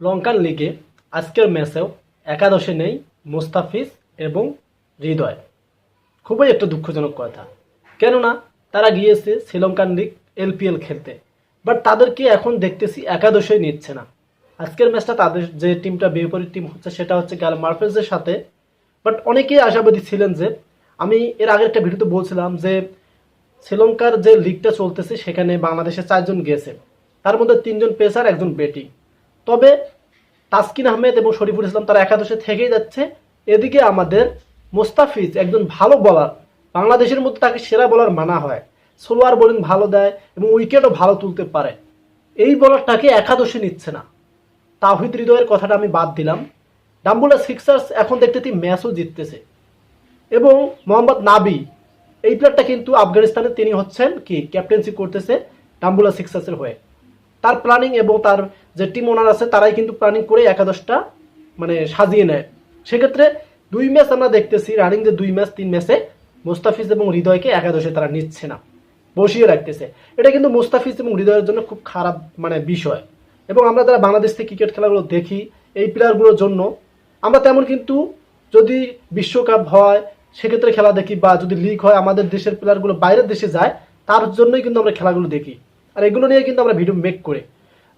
লঙ্কান লিগে আজকের ম্যাচেও একাদশে নেই মুস্তাফিজ এবং হৃদয়। খুবই একটা দুঃখজনক কথা। কেননা, তারা গিয়েছে শ্রীলঙ্কান লিগ এলপিএল খেলতে। বাট তাদেরকে এখন দেখতেছি একাদশে নিচ্ছে না। আজকের ম্যাচটা তাদের যে টিমটা বিপরীত টিম হচ্ছে সেটা হচ্ছে গ্যাল মার্ফেলসের সাথে। বাট অনেকেই আশাবাদী ছিলেন যে, আমি এর আগের একটা ভিডিওতে বলছিলাম যে, শ্রীলঙ্কার যে লিগটা চলতেছে সেখানে বাংলাদেশে চারজন গিয়েছে তার মধ্যে তিনজন পেসার, একজন ব্যাটিং। তবে তাসকিন আহমেদ এবং শরীফুল ইসলাম তারা একাদশে থেকেই যাচ্ছে। এদিকে আমাদের মোস্তাফিজ একজন ভালো বলার বাংলাদেশের মধ্যে তাকে সেরা বলার মানা হয়। সোলোয়ার বোলিং ভালো দেয় এবং উইকেটও ভালো তুলতে পারে। এই বলারটাকে একাদশে নিচ্ছে না। তাহিদ হৃদয়ের কথাটা আমি বাদ দিলাম। ডাম্বুলা সিক্সার্স এখন দেখতে ম্যাচও জিততেছে। এবং মোহাম্মদ নাবি, এই প্লেয়ারটা কিন্তু আফগানিস্তানে তিনি হচ্ছেন কি ক্যাপ্টেন্সি করতেছে ডাম্বুলা সিক্সার্সের হয়ে। তার প্ল্যানিং এবং তার যে টিম ওনার আছে, তারাই কিন্তু প্ল্যানিং করে একাদশটা মানে সাজিয়ে নেয়। সেক্ষেত্রে দুই ম্যাচ আমরা দেখতেছি রানিং যে দুই ম্যাচ তিন ম্যাচে মুস্তাফিজ এবং হৃদয়কে একাদশে তারা নিচ্ছে না, বসিয়ে রাখতেছে। এটা কিন্তু মুস্তাফিজ এবং হৃদয়ের জন্য খুব খারাপ মানে বিষয়। এবং আমরা যারা বাংলাদেশ থেকে ক্রিকেট খেলাগুলো দেখি, এই প্লেয়ারগুলোর জন্য, আমরা তেমন কিন্তু যদি বিশ্বকাপ হয়, সেক্ষেত্রে খেলা দেখি বা যদি লিগ হয়, আমাদের দেশের প্লেয়ারগুলো বাইরের দেশে যায়, তার জন্যই কিন্তু আমরা খেলাগুলো দেখি। আর এগুলো নিয়ে কিন্তু আমরা ভিডিও মেক করি।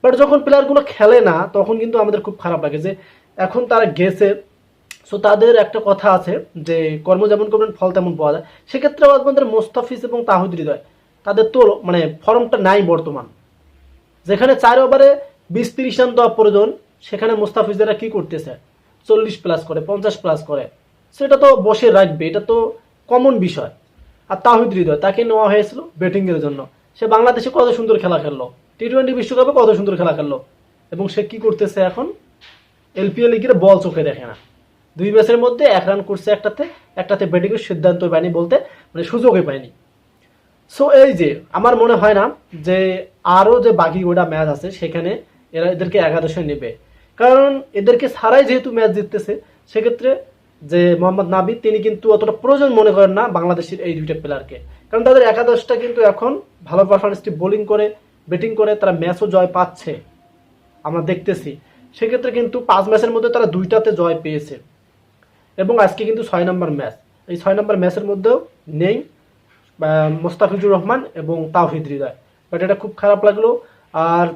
বাট যখন প্লেয়ারগুলো খেলে না, তখন কিন্তু আমাদের খুব খারাপ লাগে যে, এখন তারা গেছে সো তাদের একটা কথা আছে যে, কর্ম যেমন করবেন, ফল তেমন পাওয়া যায়। সেক্ষেত্রে আমাদের মোস্তাফিজ এবং তাহিদ হৃদয়, তাদের তো মানে ফর্মটা নাই বর্তমান। যেখানে চার ওভারে বিশ তিরিশ রান দেওয়া প্রয়োজন, সেখানে মোস্তাফিজেরা কি করতেছে? চল্লিশ প্লাস করে, পঞ্চাশ প্লাস করে। সেটা তো বসে রাখবে, এটা তো কমন বিষয়। আর তাহিদ হৃদয়, তাকে নেওয়া হয়েছিল ব্যাটিংয়ের জন্য। সে বাংলাদেশে কত সুন্দর খেলা খেললো? টি টোয়েন্টি বিশ্বকাপে কত সুন্দর খেলা খেললো? এবং সে কি করতেছে এখন? এলপিএল লিগের বল চোখে দেখে না। দুই ম্যাচের মধ্যে এক রান করছে একটাতে একটাতে ব্যাটিংয়ের সিদ্ধান্ত পায়নি বলতে মানে সুযোগই পায়নি। সো এই যে, আমার মনে হয় না যে আরও যে বাকি গোটা ম্যাচ আছে, সেখানে এরা এদেরকে একাদশে নেবে। কারণ এদেরকে ছাড়াই যেহেতু ম্যাচ জিততেছে, সেক্ষেত্রে যে মোহাম্মদ নাবি তিনি কিন্তু অতটা প্রয়োজন মনে করেন না বাংলাদেশের এই দুইটা প্লেয়ারকে কারণ তাদের একাদশটা কিন্তু এখন ভালো পারফরমেন্সটি বোলিং করে ব্যাটিং করে, তারা ম্যাচও জয় পাচ্ছে। আমরা দেখতেছি। সেক্ষেত্রে কিন্তু পাঁচ ম্যাচের মধ্যে তারা দুইটাতে জয় পেয়েছে। এবং আজকে কিন্তু ছয় নম্বর ম্যাচ এই ছয় নম্বর ম্যাচের মধ্যেও নেই মোস্তাফিজুর রহমান এবং তাওহিদ হৃদয়। বাট এটা খুব খারাপ লাগল। আর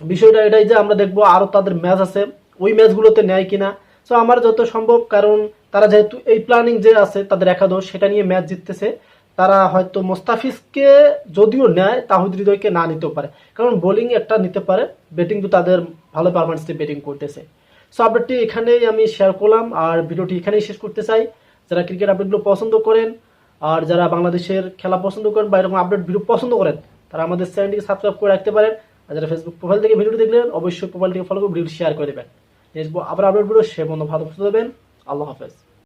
বিষয়টা এটাই যে আমরা দেখব আরও তাদের ম্যাচ আছে। ওই ম্যাচগুলোতে নেয় কিনা সো আমার যত সম্ভব, কারণ তারা যেহেতু এই প্ল্যানিং যে আছে, তাদের একাদশ, সেটা নিয়ে ম্যাচ জিততেছে, তারা হয়তো মোস্তাফিজকে যদিও নেয়, তাহিদ হৃদয়কে না নিতেও পারে। কারণ বোলিং একটা নিতে পারে ব্যাটিং তো তাদের ভালো পারফরমেন্স দিয়ে ব্যাটিং করতেছে। সো আপডেটটি এখানেই আমি শেয়ার করলাম, আর ভিডিওটি এখানেই শেষ করতে চাই। যারা ক্রিকেট আপডেটগুলো পছন্দ করেন, আর যারা বাংলাদেশের খেলা পছন্দ করেন বা এরকম আপডেট ভিডিও পছন্দ করেন, তারা আমাদের চ্যানেলটিকে সাবস্ক্রাইব করে রাখতে পারেন। আর যারা ফেসবুক প্রোফাইল থেকে ভিডিওটি দেখলেন, অবশ্যই প্রোফাইলটিকে ফলো করে ভিডিওটি শেয়ার করে দেবেন। নেক্সট আবার আপনার ভিডিও সে বন্ধু ভালো দেবেন আল্লাহ হাফেজ।